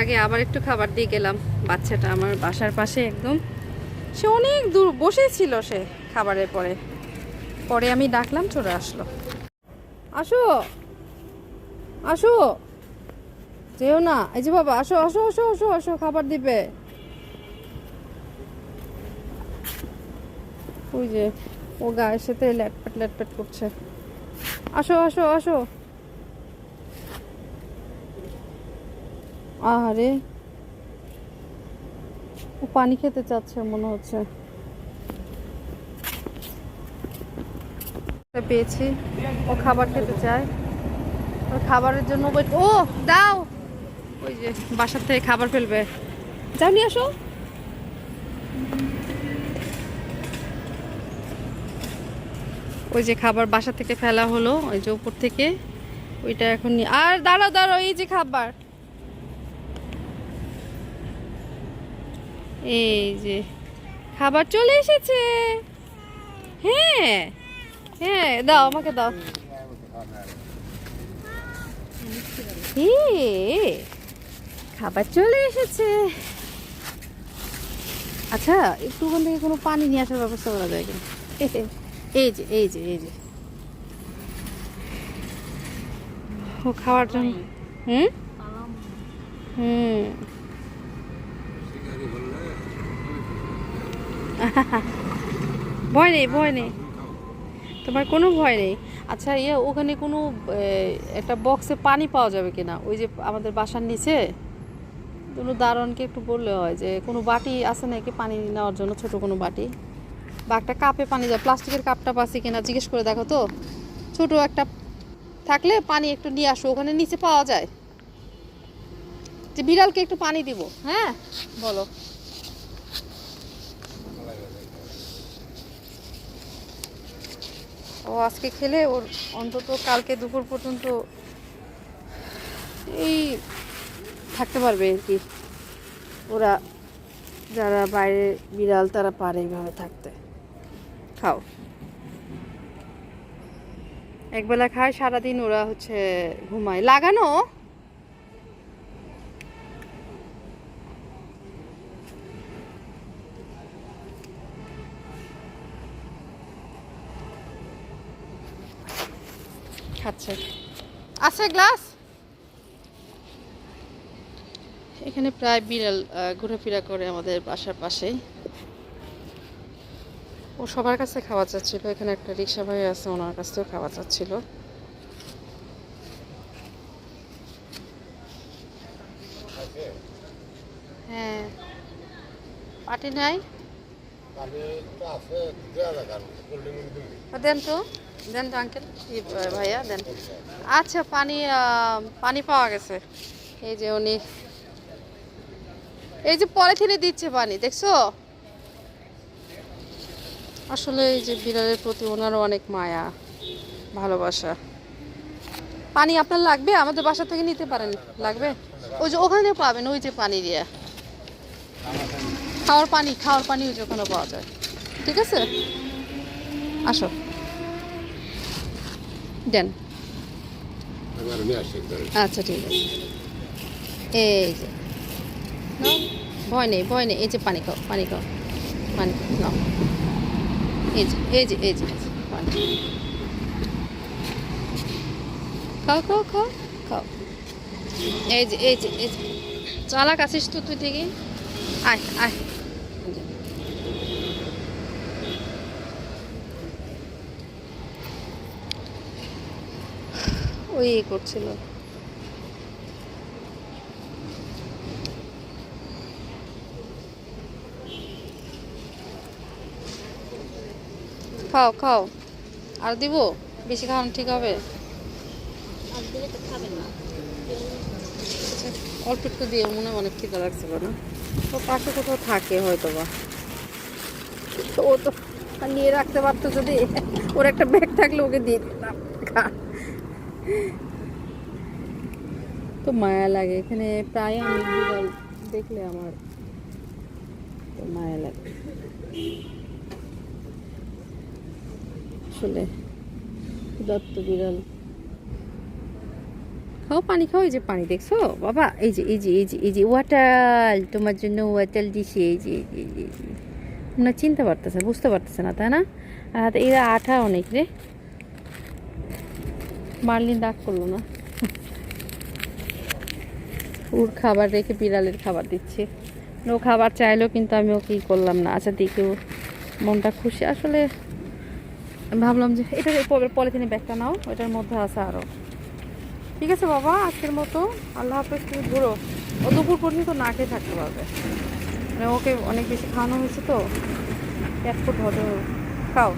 আগে আবার একটু খাবার দিয়ে গেলাম। বাচ্চাটা আমার বাসার পাশে একদম। সে অনেক দূর বসেই ছিল সে খাবারের পরে। পরে আমি ডাকলাম, চলে আসলো। আসো। আসো। যেও না। এই যে বাবা, আসো আসো আসো আসো আসো, খাবার দিবে। ওই যে, ও গায়ের সাথে ল্যাটপ্যাট ল্যাটপ্যাট করছে। আসো আসো আসো। আরে ও পানি খেতে চাচ্ছে, মনে হচ্ছে। পেয়েছি। ও খাবার খেতে চায়। ও খাবারের জন্য ও, দাও! ওই যে, বাসার থেকে খাবার ফেলবে। যাও, নিয়ে আসো। ওই যে খাবার বাসা থেকে ফেলা হলো, ওই যে উপর থেকে। ওইটা এখন আর দাঁড়াও দাঁড়াও, এই যে খাবার। এই যে, খাবার চলে এসেছে। হ্যাঁ হ্যাঁ দাও আমাকে দাও। খাবার চলে এসেছে। আচ্ছা একটু ওখান থেকে কোনো পানি নিয়ে আসার ব্যবস্থা করা যায় কিনা? এই যে এই যে এই যে। ও খাওয়ার জন্য। হুম? হুম। ভয় নেই ভয় নেই। তোমার কোনো ভয় নেই? আচ্ছা ইয়ে ওখানে কোনো একটা বক্সে পানি পাওয়া যাবে কিনা? ওই যে আমাদের বাসার নিচে? কোনো দারণকে একটু বললে হয় যে, কোনো বাটি আছে নাকি পানি নেওয়ার জন্য, ছোট কোনো বাটি? বা একটা কাপে পানি যায় প্লাস্টিকের কাপটা পাচ্ছে কিনা? জিজ্ঞেস করে দেখো তো। ছোট একটা, থাকলে পানি একটু নিয়ে আসো, ওখানে নিচে পাওয়া যায়। যে বিড়ালকে একটু পানি দিব হ্যাঁ? বলো। ও আজকে খেলে ওর অন্তত কালকে দুপুর পর্যন্ত এই থাকতে পারবে আর কি। ওরা যারা বাইরে বিড়াল, তারা পারে এইভাবে থাকতে। খাও। একবেলা খায়, সারাদিন ওরা হচ্ছে ঘুমায়। লাগানো? খাচ্ছে। আছে গ্লাস? এখানে প্রায় বিড়াল ঘোরাফেরা করে আমাদের বাসার পাশেই। ও সবার কাছে খাওয়া চাচ্ছিল। এখানে একটা রিক্সা ভাই আছে, ওনার কাছ থেকেও খাওয়া চাচ্ছিল। হ্যাঁ। পাটি নাই? দেন তো দেন তো আঙ্কেল ভাইয়া, দেন। আচ্ছা পানি পানি পাওয়া গেছে। এই যে উনি, এই যে পলিথিনে দিচ্ছে পানি, দেখছ? আসলে এই যে বিড়ালের প্রতি ওনারও অনেক মায়া, ভালোবাসা। পানি আপনার লাগবে? আমাদের বাসা থেকে নিতে পারেন, লাগবে? ওই যে ওখানে পাবেন, ওই যে পানি দিয়ে। খাওয়ার পানি খাওয়ার পানি ওই যে ওখানে পাওয়া যায়। ঠিক আছে? আসো। দেন। আচ্ছা ঠিক আছে। এই যে। ভয় নেই ভয় নেই। এই যে পানি খাও পানি খাও পানি নাও। এই যে এই যে এই যে পানি। খাও খাও খাও খাও। এই যে এই যে এই যে। চালাক আছিস তো তুই থেকে আয় আয় এই যে। ওই এই করছিল। খাও খাও। আর দিব? বেশি খাওয়ানো ঠিক হবে? আচ্ছা, অল্প একটু দিয়ে মনে অনেক খিদে লাগছিল না। তো পাশে কোথাও থাকে হয়তো বা তো ও তো নিয়ে রাখতে পারতো যদি। ওর একটা ব্যাগ থাকলে ওকে দিয়ে দিতাম। তো মায়া লাগে। এখানে প্রায় আমি বিড়াল দেখলে আমার তো মায়া লাগে। আসলে দত্ত বিড়াল। খাও পানি, খাও এই যে পানি, দেখছ? বাবা, এই যে এই যে এই যে এই যে, ওয়াটাল, তোমার জন্য ওয়াটাল দিছি, এই যে, এই। না চিনতে পারতেছে, বুঝতে পারতেছে না, তাই না? আর এরা আঠা অনেক রে। মার্লিন ডাক করল না। ওর খাবার রেখে বিড়ালের খাবার দিচ্ছি। ও খাবার চাইলো, কিন্তু আমি ওকে করলাম না। আচ্ছা দেখি ও মনটা খুশি। আসলে ভাবলাম যে এটা পলিথিনে ব্যাগটা নাও, ওটার মধ্যে আছে আরও ঠিক আছে বাবা, আজকের মতো। আল্লাহ হাফেজ, তুমি ঘুরো। ও দুপুর পর্যন্ত না খেয়ে থাকতে পারবে। মানে ওকে অনেক বেশি খাওয়ানো হয়েছে তো। এক ফুট ওর। খাও।